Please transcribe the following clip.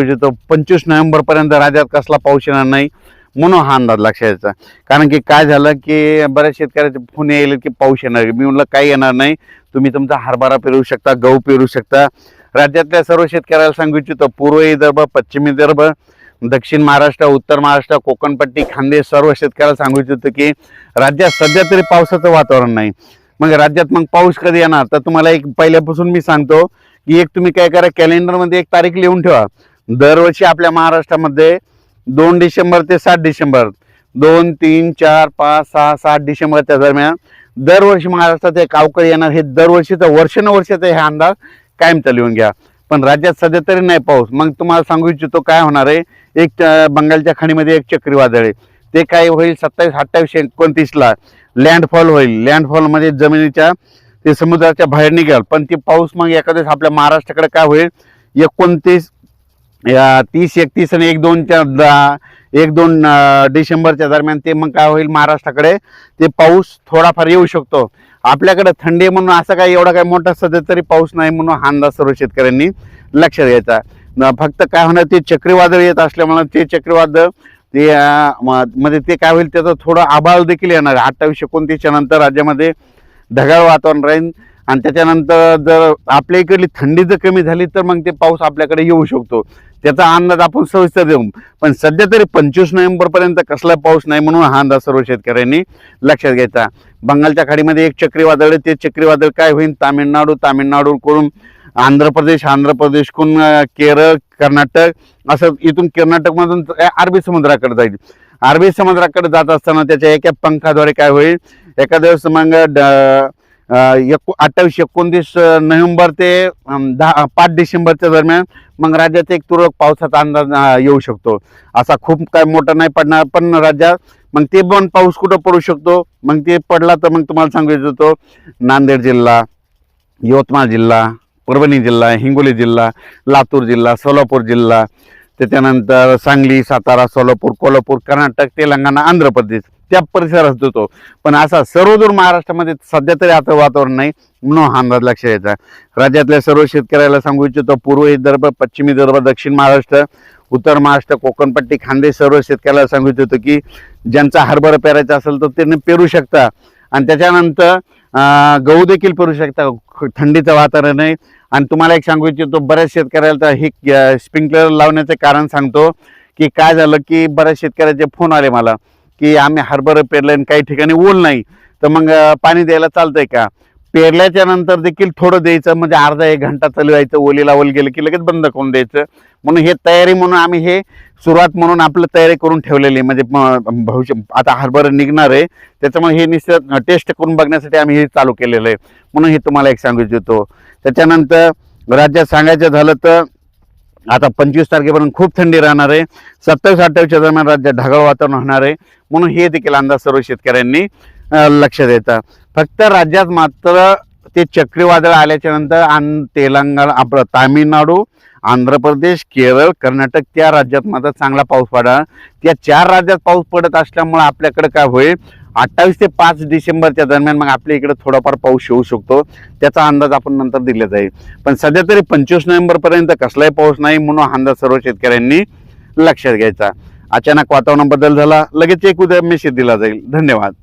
पंचवीस नोव्हेंबर पर्यंत राज्यात कसला पाऊस येणार नाही म्हणून हा अंदाज लक्षात यायचा कारण की काय झालं की बऱ्याच शेतकऱ्याचे फोन येईल की पाऊस येणार मी म्हणलं काही येणार नाही. तुम्ही तुमचा हरभरा पेरू शकता गहू पेरू शकता. राज्यातल्या सर्व शेतकऱ्याला सांगू इच्छितो पूर्व विदर्भ पश्चिम विदर्भ दक्षिण महाराष्ट्र उत्तर महाराष्ट्र कोकणपट्टी खांदे सर्व शेतकऱ्याला सांगू इच्छितो की राज्यात सध्या तरी पावसाचं वातावरण नाही. मग राज्यात मग पाऊस कधी येणार? तर तुम्हाला एक पहिल्यापासून मी सांगतो की एक तुम्ही काय करा कॅलेंडरमध्ये एक तारीख लिहून ठेवा. दरवर्षी आपल्या महाराष्ट्रामध्ये दोन डिसेंबर ते सात डिसेंबर दोन तीन चार पाच सहा सात डिसेंबरच्या दरम्यान दरवर्षी महाराष्ट्रात एक अवकाळी येणार. हे दरवर्षीचं वर्षानुवर्षाचा हे अंदाज कायमचा लिहून घ्या. पण राज्यात सध्या तरी नाही पाऊस. मग तुम्हाला सांगू इच्छितो काय होणार आहे? एक बंगालच्या खाणीमध्ये एक चक्रीवादळ आहे. ते काय होईल? सत्तावीस अठ्ठावीस एकोणतीसला लँडफॉल होईल. लँडफॉलमध्ये जमिनीच्या ते समुद्राच्या बाहेर निघाल. पण ते पाऊस मग एखाद्याच आपल्या महाराष्ट्राकडे काय होईल? एकोणतीस तीस एकतीस आणि एक दोनच्या एक दोन डिसेंबरच्या दरम्यान ते मग काय होईल महाराष्ट्राकडे ते पाऊस थोडाफार येऊ शकतो. आपल्याकडे थंडी म्हणून असं काही एवढा काही मोठा सध्या तरी पाऊस नाही म्हणून हा अंदाज सर्व शेतकऱ्यांनी लक्षात घ्यायचा. फक्त काय होणार ते चक्रीवादळ येत असल्यामुळे ते चक्रीवादळ ते म्हणजे मध्ये ते काय होईल त्याचं थोडं आभाळ देखील येणार. अठ्ठावीस एकोणतीसच्या नंतर राज्यामध्ये ढगाळ वातावरण राहील. आणि त्याच्यानंतर जर आपल्या इकडली थंडी जर कमी झाली तर मग ते पाऊस आपल्याकडे येऊ शकतो. त्याचा अंदाज आपण सविस्तर देऊ. पण सध्या तरी पंचवीस नोव्हेंबरपर्यंत कसला पाऊस नाही म्हणून हा अंदाज सर्व शेतकऱ्यांनी लक्षात घ्यायचा बंगालच्या खाडीमध्ये एक चक्रीवादळ आहे. ते चक्रीवादळ काय होईल तामिळनाडू तामिळनाडूकडून आंध्र प्रदेश आंध्र प्रदेशकडून केरळ कर्नाटक असं इथून कर्नाटकमधून अरबी समुद्राकडे जाईल. अरबी समुद्राकडे जात असताना त्याच्या एका पंखाद्वारे काय होईल? एखाद्या दिवस मग ड- एक अठ्ठावीस एकोणतीस नोव्हेंबर ते दहा पाच डिसेंबरच्या दरम्यान मग राज्यात एक तुरळक पावसाचा अंदाज येऊ शकतो. असा खूप काय मोठा नाही पडणार पण राज्यात मग ते पण पाऊस कुठं पडू शकतो? मग ते पडला तर मग तुम्हाला सांगू इच्छितो नांदेड जिल्हा यवतमाळ जिल्हा परभणी जिल्हा हिंगोली जिल्हा लातूर जिल्हा सोलापूर जिल्हा त्याच्यानंतर सांगली सातारा सोलापूर कोल्हापूर कर्नाटक तेलंगणा आंध्र प्रदेश. त्या परिसरात होतो. पण असा सर्वदूर महाराष्ट्रामध्ये सध्या तरी आता वातावरण नाही म्हणून हा अंदाज लक्षात यायचा राज्यातल्या सर्व शेतकऱ्याला सांगू इच्छितो पूर्व विदर्भ पश्चिम विदर्भ दक्षिण महाराष्ट्र उत्तर महाराष्ट्र कोकणपट्टी खांदे सर्व शेतकऱ्याला सांगू इच्छितो की ज्यांचा हरभरा पेरायचा असेल तर त्यांनी पेरू शकता. आणि त्याच्यानंतर गहू देखील पेरू शकता. थंडीचं वातावरण आहे. आणि तुम्हाला एक सांगू इच्छितो बऱ्याच शेतकऱ्याला हे स्प्रिंकलर लावण्याचं कारण सांगतो की काय झालं की बऱ्याच शेतकऱ्याचे फोन आले मला. की आम्ही हरभरं पेरलं आणि काही ठिकाणी ओल नाही. तर मग पाणी द्यायला चालतंय का? पेरल्याच्या नंतर देखील थोडं द्यायचं म्हणजे अर्धा एक घंटा चालवायचं ओलीला ओल गेलं की लगेच बंद करून द्यायचं. म्हणून हे तयारी म्हणून आम्ही हे सुरुवात म्हणून आपलं तयारी करून ठेवलेली आहे. म्हणजे म- भविष्य आता हरभरं निघणार आहे. त्याच्यामुळे हे निश्चित टेस्ट करून बघण्यासाठी आम्ही हे चालू केलेलं आहे. म्हणून हे तुम्हाला एक सांगू इच्छितो. त्याच्यानंतर राज्यात सांगायचं झालं तर आता पंचवीस तारखेपर्यंत खूप थंडी राहणार आहे. सत्तावीस अठ्ठावीसच्या दरम्यान राज्यात ढगाळ वातावरण होणार आहे. म्हणून हे देखील अंदाज सर्व शेतकऱ्यांनी लक्ष द्यायचा फक्त राज्यात मात्र ते चक्रीवादळ आल्याच्यानंतर तेलंगण तेलंगणा आपलं तामिळनाडू आंध्र प्रदेश केरळ कर्नाटक त्या राज्यात मात्र चांगला पाऊस पडा त्या चार राज्यात पाऊस पडत असल्यामुळे आपल्याकडे काय होईल? अठ्ठावीस ते पाच डिसेंबरच्या दरम्यान मग आपल्या इकडे थोडाफार पाऊस येऊ शकतो. त्याचा अंदाज आपण नंतर दिला जाईल पण सध्या तरी पंचवीस नोव्हेंबरपर्यंत कसलाही पाऊस नाही म्हणून हा अंदाज सर्व शेतकऱ्यांनी लक्षात घ्यायचा. अचानक वातावरण बदल झाला. लगेच एक उद्या मेसेज दिला जाईल. धन्यवाद.